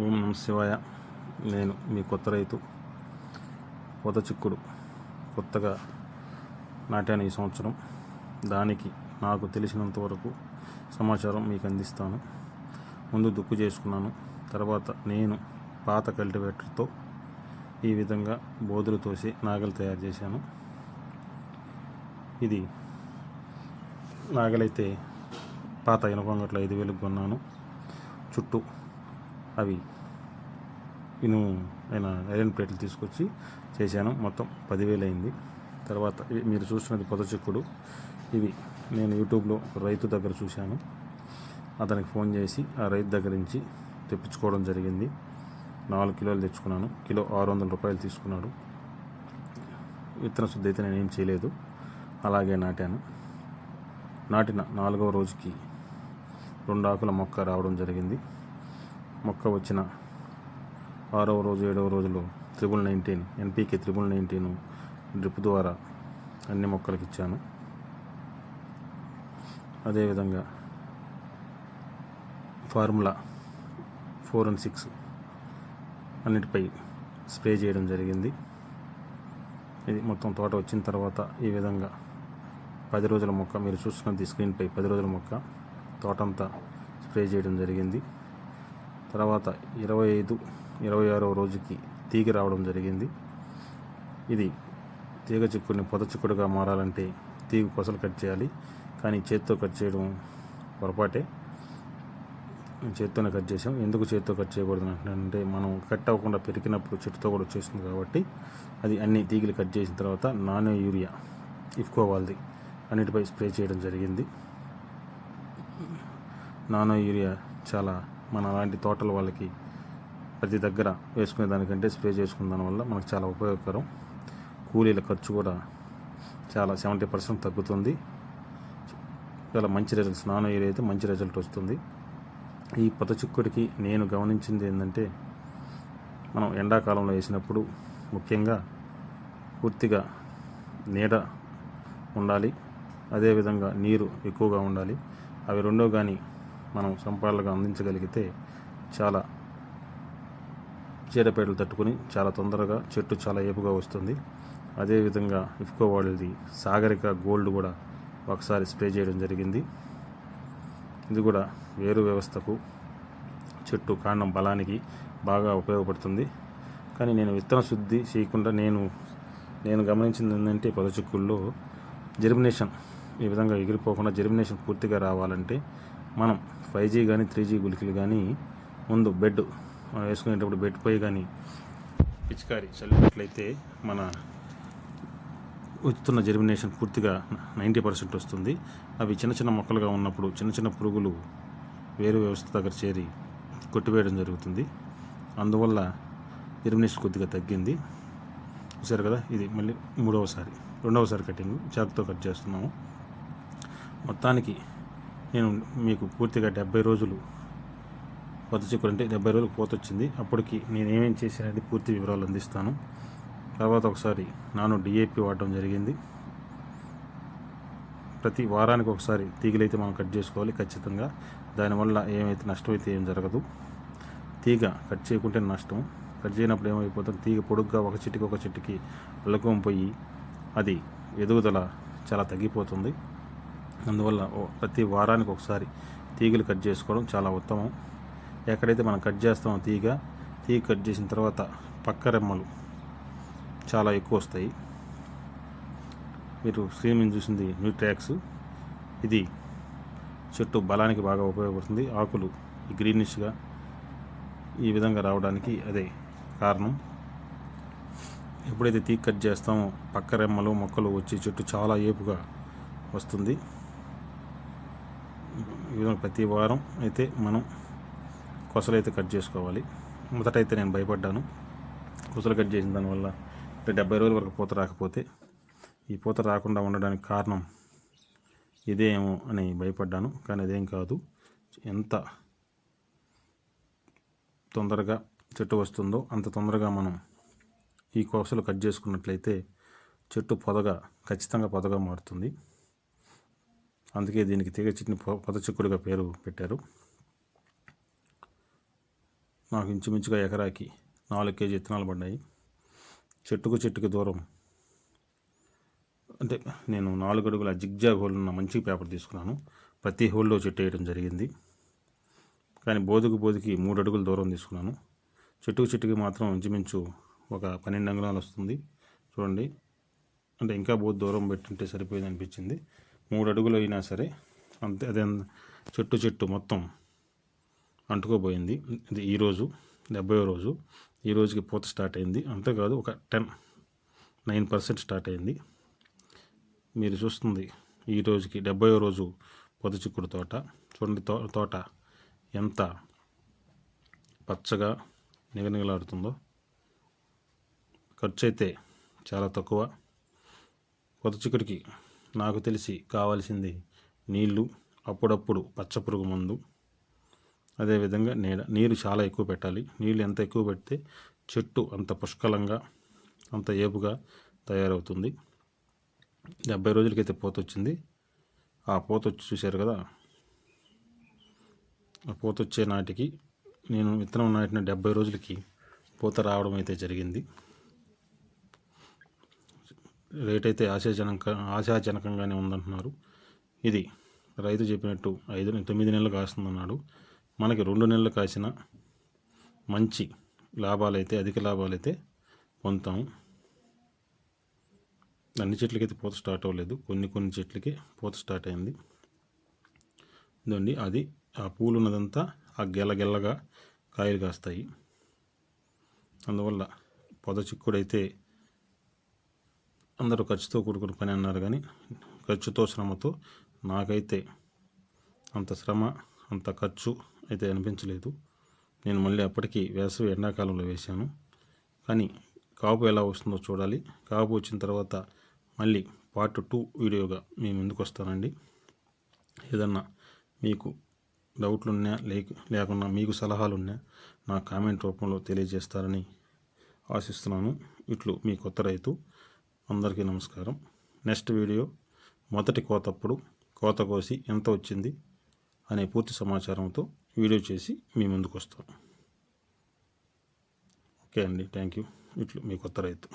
ఓం నమ శివాయ. నేను మీ కొత్త రైతు పొద చిక్కుడు కొత్తగా నాటాను ఈ సంవత్సరం. దానికి నాకు తెలిసినంత వరకు సమాచారం మీకు అందిస్తాను. ముందు దుక్కు చేసుకున్నాను. తర్వాత నేను పాత కల్టివేటర్తో ఈ విధంగా బోధులు తోసి నాగలు తయారు చేశాను. ఇది నాగలైతే పాత ఇనపంగట్లో ఐదు వేలకు కొన్నాను. చుట్టూ అవి ఇను ఆయన ఐరన్ ప్లేట్లు తీసుకొచ్చి చేశాను. మొత్తం పదివేలు అయింది. తర్వాత మీరు చూస్తున్నది పొదచిక్కుడు ఇది ఇవి నేను యూట్యూబ్లో ఒక రైతు దగ్గర చూశాను. అతనికి ఫోన్ చేసి ఆ రైతు దగ్గర నుంచి తెప్పించుకోవడం జరిగింది. నాలుగు కిలోలు తెచ్చుకున్నాను. కిలో ఆరు వందల రూపాయలు తీసుకున్నాడు. విత్తన శుద్ధి అయితే నేనేం చేయలేదు. అలాగే నాటాను. నాటిన నాలుగవ రోజుకి రెండు ఆకుల మొక్క రావడం జరిగింది. మొక్క వచ్చిన ఆరవ రోజు ఏడవ రోజులో triple nineteen NPK triple nineteen drip ద్వారా అన్ని మొక్కలకి ఇచ్చాను. అదేవిధంగా ఫార్ములా ఫోర్ అండ్ సిక్స్ అన్నిటిపై స్ప్రే చేయడం జరిగింది. ఇది మొత్తం తోట వచ్చిన తర్వాత ఈ విధంగా పది రోజుల మొక్క మీరు చూస్తున్నది స్క్రీన్పై పది రోజుల మొక్క తోటంతా స్ప్రే చేయడం జరిగింది. తర్వాత ఇరవై ఐదు ఇరవై ఆరవ రోజుకి తీగ రావడం జరిగింది. ఇది తీగ చిక్కుడిని పొద చిక్కుడుగా మారాలంటే తీగ కొసలు కట్ చేయాలి. కానీ చేత్తో కట్ చేయడం పొరపాటే. చేత్తోనే కట్ చేసాం ఎందుకు చేత్తో కట్ చేయకూడదు అంటే మనం కట్ అవ్వకుండా పెరిగినప్పుడు చెట్టుతో కూడా వచ్చేస్తుంది కాబట్టి అది అన్ని తీగలు కట్ చేసిన తర్వాత నానో యూరియా ఇఫ్కో వాళ్ళది అన్నిటిపై స్ప్రే చేయడం జరిగింది. నానో యూరియా చాలా మన అలాంటి తోటల వాళ్ళకి ప్రతి దగ్గర వేసుకునే దానికంటే స్ప్రే చేసుకున్న దానివల్ల మనకు చాలా ఉపయోగకరం. కూలీల ఖర్చు కూడా చాలా సెవెంటీ పర్సెంట్ తగ్గుతుంది. చాలా మంచి రిజల్ట్స్ నానో యూరియా అయితే మంచి రిజల్ట్ వస్తుంది. ఈ పొత చిక్కుడికి నేను గమనించింది ఏంటంటే మనం ఎండాకాలంలో వేసినప్పుడు ముఖ్యంగా పూర్తిగా నీడ ఉండాలి. అదేవిధంగా నీరు ఎక్కువగా ఉండాలి. అవి రెండో కానీ మనం సంపాదనగా అందించగలిగితే చాలా చీడపేటలు తట్టుకుని చాలా తొందరగా చెట్టు చాలా ఏపుగా వస్తుంది. అదేవిధంగా ఇఫ్కో వాళ్ళది సాగరిక గోల్డ్ కూడా ఒకసారి స్ప్రే చేయడం జరిగింది. ఇది కూడా వేరు వ్యవస్థకు చెట్టు కాండం బలానికి బాగా ఉపయోగపడుతుంది. కానీ నేను విత్తన శుద్ధి చేయకుండా నేను నేను గమనించింది ఏంటంటే పొద చిక్కుల్లో జెర్మినేషన్ ఈ విధంగా ఎగిరిపోకుండా జెర్మినేషన్ పూర్తిగా రావాలంటే మనం ఫైవ్ జీ కానీ త్రీ జీ గులికలు కానీ ముందు బెడ్ మనం వేసుకునేటప్పుడు బెడ్ పై కానీ పిచికారి చల్లినట్లయితే మన వస్తున్న జెర్మినేషన్ పూర్తిగా నైంటీ పర్సెంట్ వస్తుంది. అవి చిన్న చిన్న మొక్కలుగా ఉన్నప్పుడు చిన్న చిన్న పురుగులు వేరు వ్యవస్థ దగ్గర చేరి కొట్టివేయడం జరుగుతుంది. అందువల్ల జెర్మినేషన్ కొద్దిగా తగ్గింది. చూసారు కదా? ఇది మళ్ళీ మూడవసారి రెండవసారి కటింగ్ చాకుతో కట్ చేస్తున్నాము. మొత్తానికి నేను మీకు పూర్తిగా డెబ్బై రోజులు కొత్త అంటే డెబ్బై రోజులకు పోత వచ్చింది. అప్పటికి నేను ఏమేం చేశానది పూర్తి వివరాలు అందిస్తాను. తర్వాత ఒకసారి నాను డిఏపి వాడడం జరిగింది. ప్రతి వారానికి ఒకసారి తీగలైతే మనం కట్ చేసుకోవాలి ఖచ్చితంగా. దానివల్ల ఏమైతే నష్టం అయితే ఏం జరగదు. తీగ కట్ చేయకుంటే నష్టం. కట్ చేయనప్పుడు ఏమైపోతుంది? తీగ పొడుగ్గా ఒక చెట్టుకి ఒక చెట్టుకి అల్లుకొని పోయి అది ఎదుగుదల చాలా తగ్గిపోతుంది. అందువల్ల ప్రతి వారానికి ఒకసారి తీగలు కట్ చేసుకోవడం చాలా ఉత్తమం. ఎక్కడైతే మనం కట్ చేస్తామో తీగ తీగ కట్ చేసిన తర్వాత పక్క రెమ్మలు చాలా ఎక్కువ వస్తాయి. మీరు స్క్రీన్ మీద చూసింది న్యూట్రాక్స్ ఇది చెట్టు బలానికి బాగా ఉపయోగపడుతుంది. ఆకులు గ్రీనిష్గా ఈ విధంగా రావడానికి అదే కారణం. ఎప్పుడైతే తీగ కట్ చేస్తామో పక్క రెమ్మలు మొక్కలు వచ్చి చెట్టు చాలా ఏపుగా వస్తుంది. ప్రతి వారం అయితే మనం కొసలు అయితే కట్ చేసుకోవాలి. మొదట అయితే నేను భయపడ్డాను. కొసలు కట్ చేసిన దానివల్ల అంటే డెబ్బై రోజుల వరకు పూత రాకపోతే ఈ పూత రాకుండా ఉండడానికి కారణం ఇదేమో అని భయపడ్డాను. కానీ అదేం కాదు. ఎంత తొందరగా చెట్టు వస్తుందో అంత తొందరగా మనం ఈ కోసలు కట్ చేసుకున్నట్లయితే చెట్టు పొదగా ఖచ్చితంగా పొదగా మారుతుంది. అందుకే దీనికి తీగ చెట్టుని పొద చిక్కుడుగా పేరు పెట్టారు. నాకు ఇంచుమించుగా ఎకరాకి నాలుగు కేజీ విత్తనాలు పడ్డాయి. చెట్టుకు చెట్టుకి దూరం. అంటే నేను నాలుగు అడుగుల జిగ్జాగ్ హోల్ ఉన్న మంచి పేపర్ తీసుకున్నాను. ప్రతి హోల్లో చెట్టు వేయడం జరిగింది. కానీ బోధుకు బోధుకి మూడు అడుగుల దూరం తీసుకున్నాను. చెట్టుకు చెట్టుకి మాత్రం ఇంచుమించు ఒక పన్నెండు అంగుళాలు వస్తుంది. చూడండి. అంటే ఇంకా బోధ దూరం పెట్టుంటే సరిపోయింది అనిపించింది. మూడు అడుగులు అయినా సరే అంతే అదే చెట్టు చెట్టు మొత్తం అంటుకోపోయింది ఇది ఈరోజు డెబ్బై రోజు. ఈ రోజుకి పూత స్టార్ట్ అయింది. అంతేకాదు ఒక టెన్ నైన్ పర్సెంట్ స్టార్ట్ అయింది. మీరు చూస్తుంది ఈ రోజుకి డెబ్బై రోజు పొద చిక్కుడు తోట. చూడండి తో తోట ఎంత పచ్చగా నిగనిగలాడుతుందో. ఖర్చు అయితే చాలా తక్కువ. పొద చిక్కుడికి నాకు తెలిసి కావాల్సింది నీళ్ళు అప్పుడప్పుడు పచ్చపురుగు మందు. అదేవిధంగా నీడ నీరు చాలా ఎక్కువ పెట్టాలి. నీళ్ళు ఎంత ఎక్కువ పెడితే చెట్టు అంత పుష్కలంగా అంత ఏపుగా తయారవుతుంది. డెబ్బై రోజులకైతే పూత వచ్చింది ఆ పూత వచ్చి చూశారు కదా? ఆ పూత వచ్చే నాటికి నేను విత్తనం నాటిన డెబ్బై రోజులకి పూత రావడం అయితే జరిగింది. రేట్ అయితే ఆశాజనక ఆశాజనకంగానే ఉందంటున్నారు. ఇది రైతు చెప్పినట్టు ఐదు తొమ్మిది నెలలు కాస్తుందన్నాడు. మనకి రెండు నెలలు కాసిన మంచి లాభాలైతే అధిక లాభాలైతే పొందుతాము అన్ని చెట్లకైతే పూత స్టార్ట్ అవ్వలేదు. కొన్ని కొన్ని చెట్లకి పూత స్టార్ట్ అయింది. ఇదండి అది ఆ పూలు ఉన్నదంతా ఆ గెల గెల్లగా కాయలు కాస్తాయి. అందువల్ల పొద చిక్కుడైతే అందరూ ఖర్చుతో కూడుకున్న పని అన్నారు కానీ ఖర్చుతో శ్రమతో నాకైతే అంత శ్రమ అంత ఖర్చు అయితే అనిపించలేదు. నేను మళ్ళీ అప్పటికి వేసవి ఎండాకాలంలో వేశాను. కానీ కాపు ఎలా వస్తుందో చూడాలి. కాపు వచ్చిన తర్వాత మళ్ళీ పార్ట్ టూ వీడియోగా మీ ముందుకు వస్తానండి. ఏదన్నా మీకు డౌట్లున్నా లేక లేకున్నా మీకు సలహాలున్నా నా కామెంట్ రూపంలో తెలియజేస్తారని ఆశిస్తున్నాను. ఇట్లు మీ కొత్త రైతు అందరికీ నమస్కారం. నెక్స్ట్ వీడియో మొదటి కోతప్పుడు కోత కోసి ఎంత వచ్చింది అనే పూర్తి సమాచారంతో వీడియో చేసి మీ ముందుకు వస్తాను ఓకే అండి థ్యాంక్ యూ. ఇట్లు మీ కొత్త రైతు.